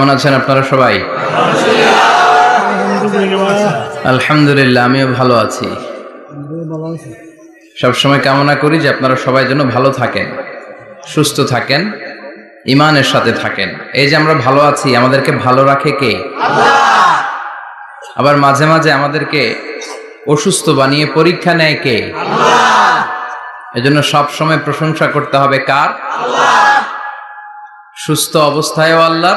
কেমন আছেন আপনারা সবাই? আলহামদুলিল্লাহ, আমিও ভালো আছি। সবসময় কামনা করি যে আপনারা সবাই যেন ভালো থাকেন, সুস্থ থাকেন, ইমানের সাথে থাকেন। এই যে আমরা ভালো আছি, আমাদেরকে ভালো রাখে কে? আবার মাঝে মাঝে আমাদেরকে অসুস্থ বানিয়ে পরীক্ষা নেয় কে? এজন্য সব সময় প্রশংসা করতে হবে কার? সুস্থ অবস্থায়ও আল্লাহ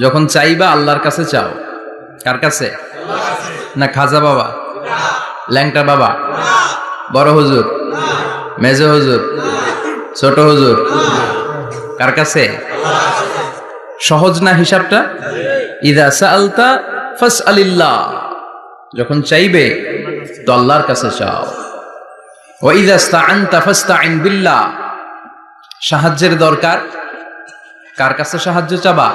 যখন চাইবা আল্লাহর কাছে চাও। কার কাছে? না খাজা বাবা? ল্যাংটা বাবা? বড় হুজুর? মেজ হুজুর? ছোট হুজুর? কার কাছে? সহজ না হিসাবটা? ইদা সালতা ফাস আলিল্লাহ যখন চাইবে, তো আল্লাহর কাছে চাও। ওয়াইদা স্তাআনতা ফাস্তাইন বিল্লাহ। সাহায্যের দরকার? কার কাছে সাহায্য চাবা?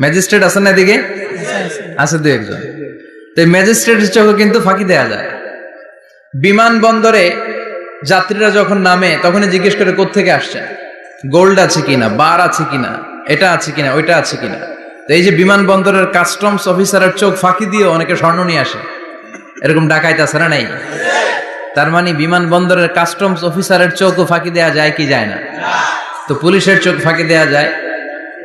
ম্যাজিস্ট্রেট আছে না এদিকে? আছে দু একজন। তো এই ম্যাজিস্ট্রেটের চোখও কিন্তু ফাঁকি দেয়া যায়। বিমানবন্দরে যাত্রীরা যখন নামে, তখনই জিজ্ঞেস করে কোত্থেকে আসছেন? গোল্ড আছে কিনা? বার আছে কিনা? এটা আছে কিনা? ওইটা আছে কিনা? তো এই যে বিমানবন্দরের কাস্টমস অফিসারের চোখ ফাঁকি দিয়ে অনেকে স্বর্ণ নিয়ে আসে। এরকম ডাকাইত আছে না নাই? তার মানে বিমানবন্দরের কাস্টমস অফিসারের চোখও ফাঁকি দেওয়া যায় কি যায় না? তো পুলিশের চোখ ফাঁকি দেওয়া যায়।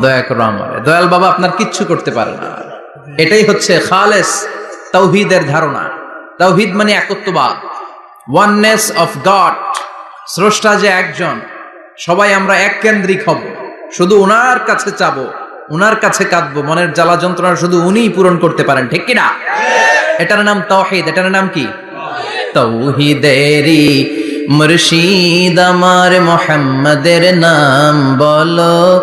দয়া করো আমারে। দয়াল বাবা আপনার কিচ্ছু করতে পারে না। এটাই হচ্ছে খালেস তৌহিদের ধারণা। তৌহিদ মানে একত্ববাদ। Oneness of God. স্রষ্টা যে একজন, সবাই আমরা এক কেন্দ্রিক হব। শুধু ওনার কাছে চাবো ওনার কাছে কাঁদবো। মনের জ্বালা যন্ত্রণা শুধু উনিই পূরণ করতে পারেন, ঠিক কিনা? এটার নাম তৌহিদ এটার নাম কি? তৌহিদেরি মুর্শিদ আমার মোহাম্মদের নাম বলো।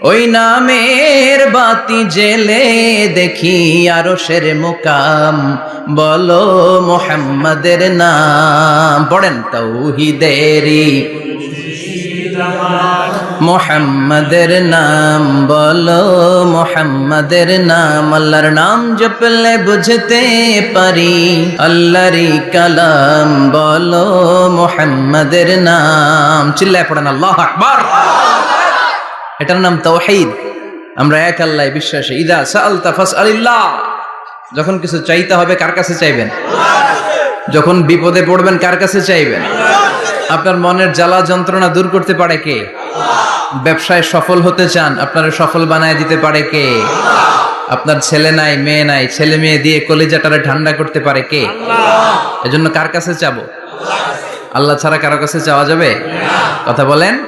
ওই নামের বাতি জেলে দেখি আরও সের মুকাম। বলো মোহাম্মদের নাম, পড়েন তৌহিদেরি মোহাম্মদের নাম, বলো মোহাম্মদের নাম। আল্লাহর নাম জপলে বুঝতে পারি আল্লাহরি কালাম। বলো মোহাম্মদের নাম। চিল্লায় পড়েন, আল্লাহ এটার নাম তৌহিদ আমরা এক আল্লাহ বিশ্বাসে। ইদা সালতা ফাসআলিল্লাহ। যখন কিছু চাইতে হবে, কার কাছে চাইবেন? যখন বিপদে পড়বেন, কার কাছে চাইবেন? আপনার মনের জ্বালা যন্ত্রণা দূর করতে পারে কে? ব্যবসায় সফল হতে চান, আপনারা সফল বানায় দিতে পারে কে? আপনার ছেলে নাই, মেয়ে নাই, ছেলে মেয়ে দিয়ে কলিজাটারে ঠান্ডা করতে পারে কে? এজন্য কার কাছে চাবো? আল্লাহ ছাড়া কারও কাছে চাওয়া যাবে? কথা বলেন।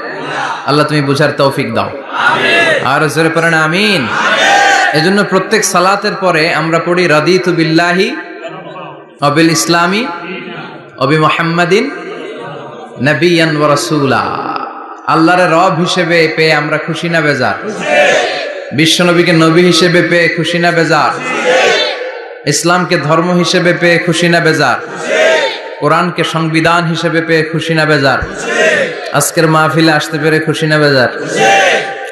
আল্লাহ তুমি বুঝার তৌফিক দাও। আর জোরে পড়েন আমিন। এজন্য প্রত্যেক সালাতের পরে আমরা পড়ি, রাদিতু বিল্লাহি অবিল ইসলামী অবি মোহাম্মদিন নবিয়ান ওয়া রাসূলা। আল্লাহর রব হিসেবে পেয়ে আমরা খুশি না বেজার? বিশ্বনবীকে নবী হিসেবে পেয়ে খুশি না বেজার? ইসলামকে ধর্ম হিসেবে পেয়ে খুশি না বেজার? কোরআনকে সংবিধান হিসেবে পেয়ে খুশি না বেজার? আজকের মাহফিলে আসতে পেরে খুশি না বেজার?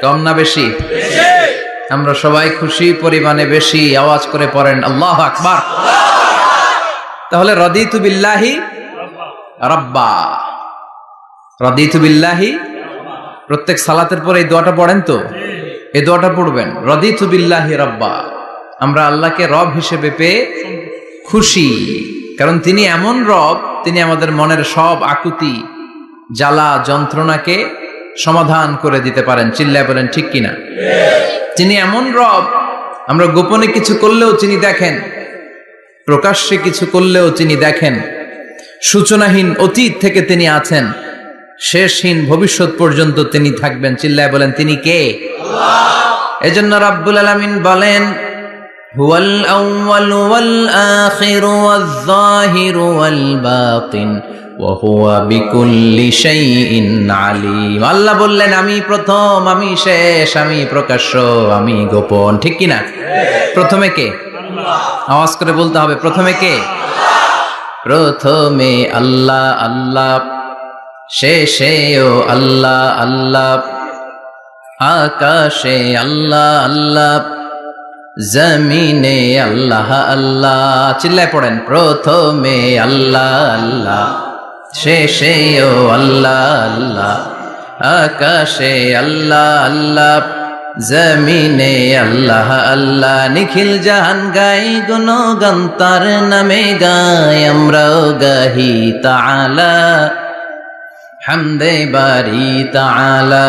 কম না বেশি? আমরা সবাই খুশি, পরিমাণে বেশি, আওয়াজ করে পড়েন, আল্লাহ আকবার। তাহলে রদিতু বিল্লাহি রাব্বা। রদিতু বিল্লাহি, প্রত্যেক সালাতের পরে এই দোয়াটা পড়েন তো? এই দোয়াটা পড়বেন, রদিতু বিল্লাহি রাব্বা। আমরা আল্লাহকে রব হিসেবে পেয়ে খুশি। কারণ তিনি এমন রব, তিনি আমাদের মনের সব আকুতি, জ্বালা যন্ত্রণাকে সমাধান করে দিতে পারেন। চিল্লায় বলেন, ঠিক কিনা? তিনি এমন রব, আমরা গোপনে কিছু করলেও তিনি দেখেন, প্রকাশ্যে কিছু করলেও তিনি দেখেন, সূচনাহীন অতীত থেকে তিনি আছেন, শেষহীন ভবিষ্যৎ পর্যন্ত তিনি থাকবেন। চিল্লায় বলেন, তিনি কে? এজন্য রাব্বুল আলামিন বলেন ওয়াল যাহির ওয়াল বাতিন, ওয়া হুয়া বিকুল্লি শাইইন আলিম। আল্লাহ বললেন, আমি প্রথম, আমি শেষ, আমি প্রকাশ্য, আমি গোপন। ঠিক কি না? প্রথমে কে? আওয়াজ করে বলতে হবে, প্রথমে কে? প্রথমে আল্লাহ আল্লাহ। শেষেও আল্লাহ আল্লাহ। আকাশে আল্লাহ আল্লাহ। জমিনে আল্লাহ আল্লাহ। চিল্লায় পড়েন, প্রথমে আল্লাহ আল্লাহ, শেষেও আল্লাহ আল্লাহ, আকাশে আল্লাহ আল্লাহ, জমিনে আল্লাহ আল্লাহ, নিখিল জাহান গাই গুণ গন্তার নামে গাই, আমরাও গাহি তালা হামদে বারি তালা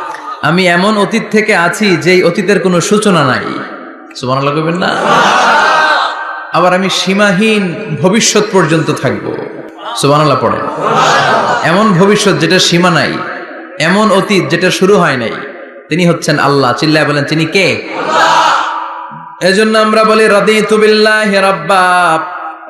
আমি এমন অতীত থেকে আছি যেই অতীতের কোনো সূচনা নাই। সুবহানাল্লাহ কইবেন না? আবার আমি সীমাহীন ভবিষ্যৎ পর্যন্ত থাকব। সুবহানাল্লাহ পড়েন। এমন ভবিষ্যৎ যেটা সীমা নাই এমন অতীত যেটা শুরু হয় নাই তিনি হচ্ছেন আল্লাহ। চিল্লায় বলেন তিনি কে? এজন্য আমরা বলি রদিতু বিল্লাহি রাব্বা।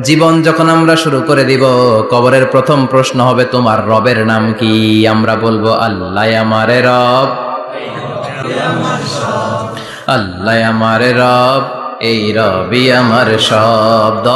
জীবন যখন আমরা শুরু করে দিব, কবরের প্রথম প্রশ্ন হবে, তোমার রবের নাম কি? আমরা বলব, আল্লাহ আমারে রব। আল্লাহ আমারে রব, এই রবি আমার শব্দ